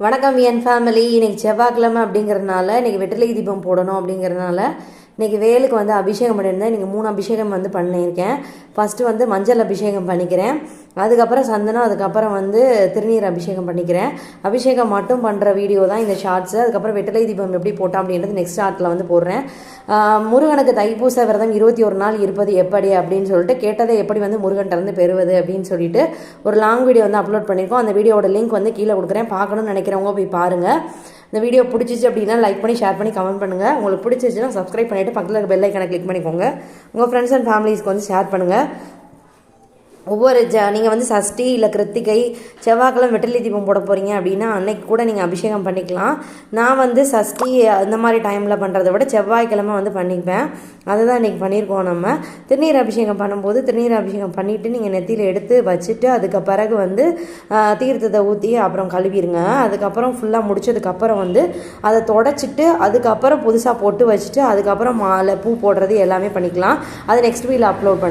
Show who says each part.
Speaker 1: வணக்கம் என் ஃபேமிலி இன்றைக்கி செவ்வாய்க்கிழமை அப்படிங்கிறதுனால இன்றைக்கி வெற்றிலை தீபம் போடணும் அப்படிங்கிறதுனால இன்றைக்கி வேலுக்கு வந்து அபிஷேகம் பண்ணியிருந்தேன். இன்றைக்கி மூணு அபிஷேகம் வந்து பண்ணியிருக்கேன். ஃபஸ்ட்டு வந்து மஞ்சள் அபிஷேகம் பண்ணிக்கிறேன். அதுக்கப்புறம் சந்தனம் அதுக்கப்புறம் வந்து திருநீர் அபிஷேகம் பண்ணிக்கிறேன். அபிஷேகம் மட்டும் பண்ணுற வீடியோ தான் இந்த ஷார்ட்ஸு அதுக்கப்புறம் வெட்டலை தீபம் எப்படி போட்டோம் அப்படின்றது நெக்ஸ்ட் ஷார்ட்டில் வந்து போடுறேன். முருகனுக்கு தைப்பூச விரதம் இருபத்தி ஒரு நாள் இருப்பது எப்படி அப்படின்னு சொல்லிட்டு கேட்டதை எப்படி வந்து முருகன்ட்டருந்து பெறுவது அப்படின்னு சொல்லிட்டு ஒரு லாங் வீடியோ வந்து அப்லோட் பண்ணியிருக்கோம். அந்த வீடியோட லிங்க் வந்து கீழே கொடுக்குறேன். பார்க்கணும்னு நினைக்கிறவங்க போய் பாருங்கள் இந்த வீடியோ பிடிச்சிச்சு அப்படின்னா லைக் பண்ணி ஷேர் பண்ணி கமெண்ட் பண்ணுங்கள் உங்களுக்கு பிடிச்சிச்சுன்னா சப்ஸ்கிரைப் பண்ணிவிட்டு பக்கத்தில் இருக்க பெல் ஐக்கனை கிளிக் பண்ணிக்கோங்க. உங்கள் ஃப்ரெண்ட்ஸ் அண்ட் ஃபேமிலிஸ்க்கு வந்து ஷேர் பண்ணுங்கள் ஒவ்வொரு ஜ நீங்கள் வந்து சஷ்டி இல்லை கிருத்திகை செவ்வாய்க்கிழமை வெற்றிலை தீபம் போட போகிறீங்க அப்படின்னா அன்னைக்கு கூட நீங்கள் அபிஷேகம் பண்ணிக்கலாம். நான் வந்து சஷ்டி அந்த மாதிரி டைமில் பண்ணுறத விட செவ்வாய்க்கிழமை வந்து பண்ணிப்பேன். அதுதான் இன்றைக்கி பண்ணியிருக்கோம் நம்ம. திருநீர் அபிஷேகம் பண்ணும்போது திருநீர் அபிஷேகம் பண்ணிவிட்டு நீங்கள் நெத்தியில் எடுத்து வச்சுட்டு அதுக்கு பிறகு வந்து தீர்த்தத்தை ஊற்றி அப்புறம் கழுவிடுங்க அதுக்கப்புறம் ஃபுல்லாக முடிச்சதுக்கப்புறம் வந்து அதை தொடச்சிட்டு அதுக்கப்புறம் புதுசாக போட்டு வச்சுட்டு அதுக்கப்புறம் மாலை பூ போடுறது எல்லாமே பண்ணிக்கலாம். அது நெக்ஸ்ட் வீடியோவில் அப்லோட் பண்ணி